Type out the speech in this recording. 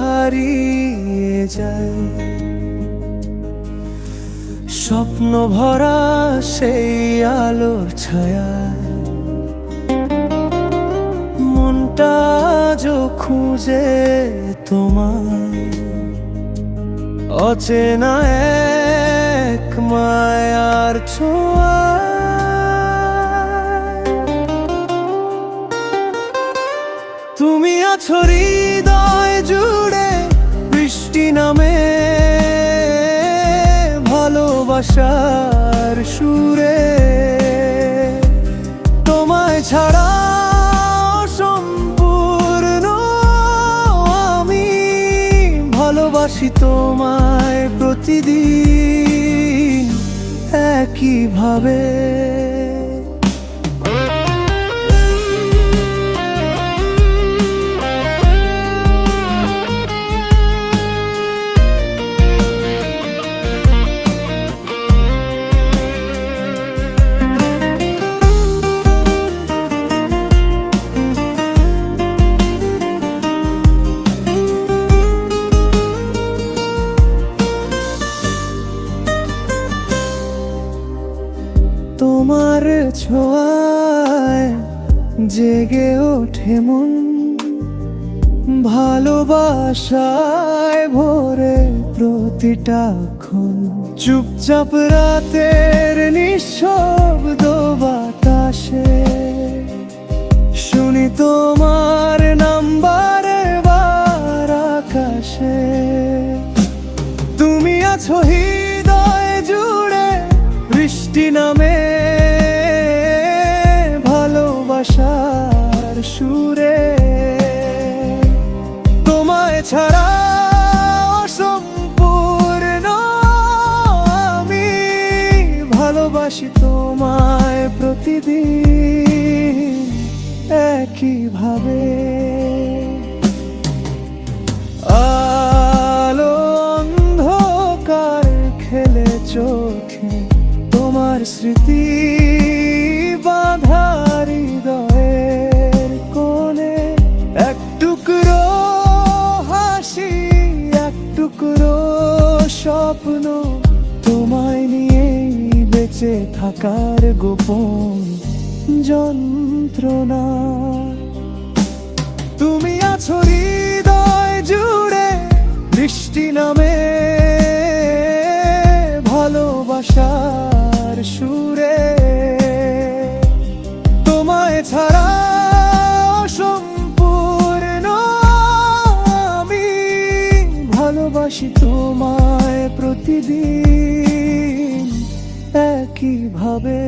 হারিয়ে যায়। স্বপ্ন ভরা সেই আলোর ছায়ায় মনটা যো খুঁজে তোমায়। অচেনা এক মায়ার ছোঁয়া তুমি আছো হৃদয় জুড়ে বৃষ্টি নামে ভালোবাসার সুরে। তোমায় ছাড়া সম্পূর্ণ আমি ভালোবাসি তোমায় প্রতিদিন একইভাবে। তোমার জেগে ওঠে মন। ভালোবাসায় ভোরে প্রতিটা ক্ষণ। চুপচাপ রাতের নিঃশব্দ বাতাসে শুনি তোমার নাম্বার বার আকাশে। তুমি আছো হৃদয় জুড়ে বৃষ্টি নামে সুরে। তোমায় ছাড়া সম্পূর্ণ আমি ভালোবাসি তোমায় প্রতিদিন একইভাবে। আলো অন্ধকার খেলে চোখে তোমার স্মৃতি। তোমায় নিয়েই বেঁচে থাকার গোপন যন্ত্রণা। তুমি আছো হৃদয় জুড়ে বৃষ্টি নামে ভালোবাসার সুরে। তোমায় ছাড়া ভালোবাসি তোমায় প্রতিদিন একইভাবে।